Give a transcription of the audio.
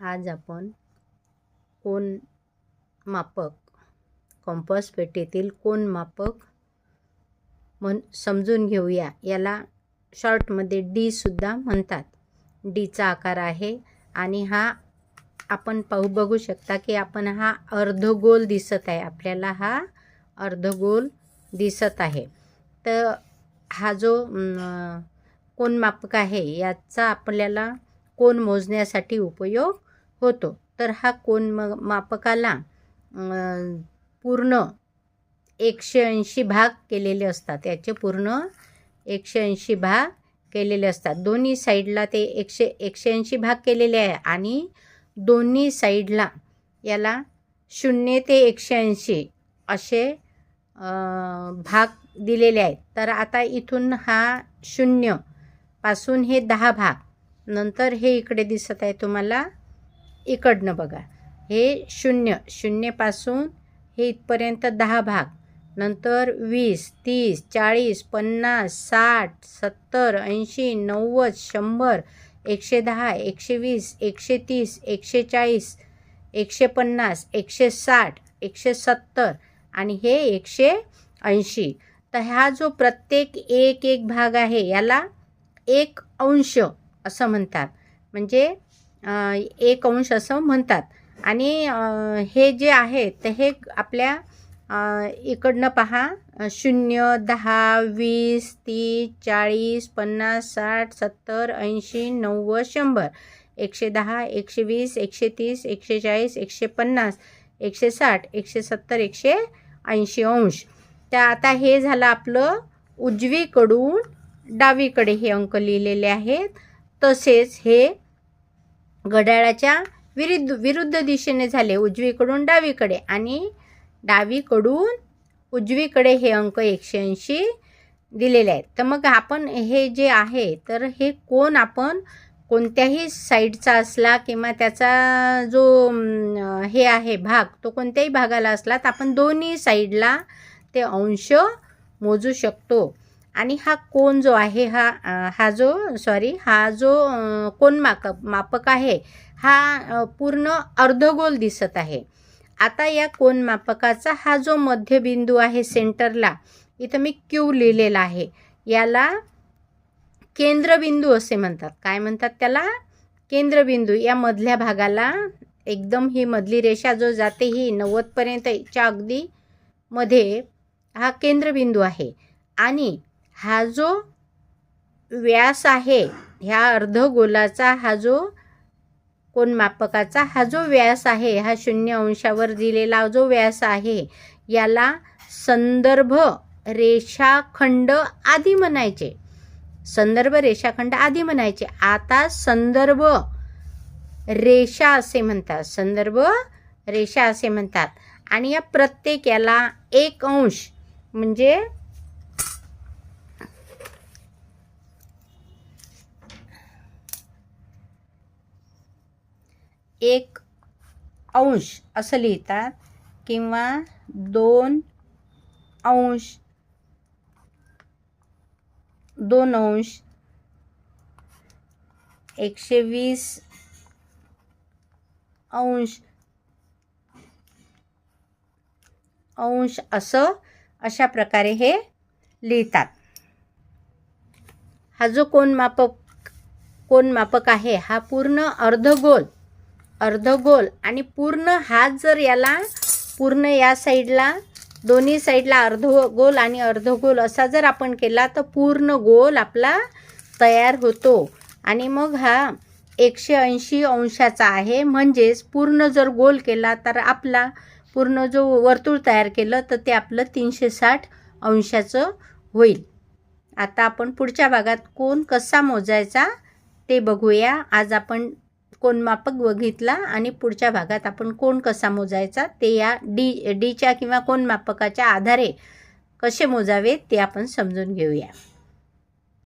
आज आपण कोण मापक कॉम्पस पेटीतील कोण मापक म्हण समजून घेऊया. याला शॉर्टमध्ये डीसुद्धा म्हणतात. डीचा आकार आहे आणि हा आपण पाहू बघू शकता की आपण हा अर्धगोल दिसत आहे. आपल्याला हा अर्धगोल दिसत आहे. तर हा जो कोण मापक आहे याचा आपल्याला कोण मोजण्यासाठी उपयोग होतो. तर हा कोण म मापकाला पूर्ण एकशे ऐंशी भाग केलेले असतात. याचे पूर्ण एकशे ऐंशी भाग केलेले असतात. दोन्ही साईडला ते एकशे एकशे ऐंशी भाग केलेले आहे आणि दोन्ही साईडला याला शून्य ते एकशे ऐंशी असे भाग दिलेले आहेत. तर आता इथून हा शून्यपासून हे दहा भाग. नंतर हे इकडे दिसत आहे तुम्हाला. इकडनं बघा. हे शून्य शून्यपासून हे इथपर्यंत दहा भाग. नंतर वीस तीस चाळीस पन्नास साठ सत्तर ऐंशी नव्वद शंभर एकशे दहा एकशे वीस एकशे तीस एकशे चाळीस एकशे पन्नास एकशे साठ एकशे सत्तर आणि हे एकशे ऐंशी. तर हा जो प्रत्येक एक एक भाग आहे याला एक अंश असं म्हणतात. म्हणजे एक अंश असं म्हणतात. आणि हे जे आहे तर हे आपल्या इकडनं पहा. शून्य दहा वीस तीस चाळीस पन्नास साठ सत्तर ऐंशी नव्वद शंभर. एकशे दहा एकशे वीस एकशे तीस एकशे चाळीस एकशे पन्नास एकशे साठ एकशे सत्तर एकशे ऐंशी अंश. तर आता हे झालं आपलं उजवीकडून डावीकडे हे अंक लिहिलेले आहेत. तसेच हे घड्याळाच्या विरुद्ध विरुद्ध दिशेने झाले उजवीकडून डावीकडे. आणि डावीकडून उजवीकडे हे अंक एकशे ऐंशी दिलेले आहेत. तर मग आपण हे जे आहे तर हे कोण आपण कोणत्याही साईडचा असला किंवा त्याचा जो हे आहे भाग तो कोणत्याही भागाला असला तर आपण दोन्ही साईडला ते अंश मोजू शकतो. आणि हा कोण जो आहे हा हा जो सॉरी हा जो कोण कोन माक मापक आहे हा पूर्ण अर्धगोल दिसत आहे. आता या कोन मापकाचा हा जो मध्यबिंदू आहे सेंटरला इथं मी क्यू लिहिलेला आहे. याला केंद्रबिंदू असे म्हणतात. काय म्हणतात त्याला? केंद्रबिंदू. या मधल्या भागाला एकदम ही मधली रेषा जो जाते ही नव्वदपर्यंतच्या अगदी मध्ये हा केंद्रबिंदू आहे. आणि हा जो व्यास आहे ह्या अर्धगोलाचा हा जो कोण मापकाचा हा जो व्यास आहे हा शून्य अंशावर दिलेला जो व्यास आहे याला संदर्भ रेषाखंड आधी म्हणायचे. संदर्भ रेषाखंड आधी म्हणायचे. आता संदर्भ रेषा असे म्हणतात. संदर्भ रेषा असे म्हणतात. आणि या प्रत्येक याला एक अंश म्हणजे एक अंश असं लिहितात किंवा दोन अंश दोन अंश एकशे वीस अंश अंश असं अशा प्रकारे हे लिहितात. हा जो कोण मापक कोण मापक आहे हा पूर्ण अर्धगोल अर्धगोल आणि पूर्ण हात जर याला पूर्ण या साईडला दोन्ही साईडला अर्ध गोल आणि अर्धगोल असा जर आपण केला तर पूर्ण गोल आपला तयार होतो. आणि मग हा एकशे ऐंशी अंशाचा आहे. म्हणजेच पूर्ण जर गोल केला तर आपला पूर्ण जो वर्तुळ तयार केलं तर ते आपलं तीनशे साठ अंशाचं होईल. आता आपण पुढच्या भागात कोण कसा मोजायचा ते बघूया. आज आपण कोण मापक बघितला आणि पुढच्या भागात आपण कोण कसा मोजायचा ते या डी डीच्या किंवा कोण मापकाच्या आधारे कसे मोजावे ते आपण समजून घेऊया.